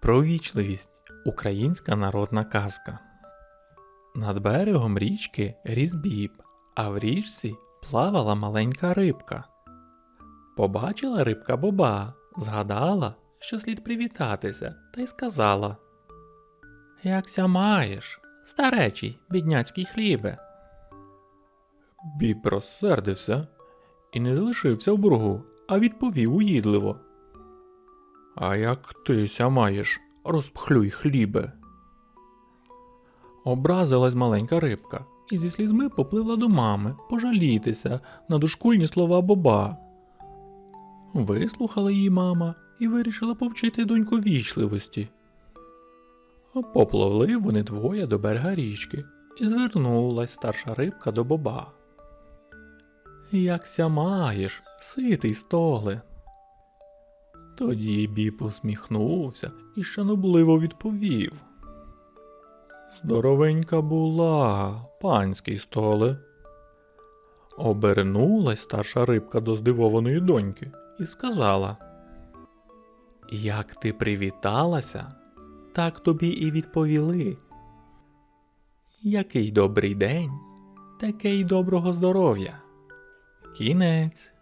Провічливість українська народна казка. Над берегом річки ріс біб, а в річці плавала маленька рибка. Побачила рибка боба, згадала, що слід привітатися, та й сказала: Якся маєш, старечий, бідняцький хлібе. Біб розсердився і не залишився в боргу, а відповів уїдливо. А як тися маєш, розпхлюй хлібе. Образилась маленька рибка і зі слізьми попливла до мами пожалітися на дошкульні слова боба. Вислухала її мама і вирішила повчити доньку вічливості. Попливли вони двоє до берега річки, і звернулась старша рибка до боба. Якся маєш, ситий столе. Тоді біб усміхнувся і шанобливо відповів. Здоровенька була, панський столе. Обернулась старша рибка до здивованої доньки і сказала: Як ти привіталася, так тобі і відповіли. Який добрий день, таке й доброго здоров'я. Кінець.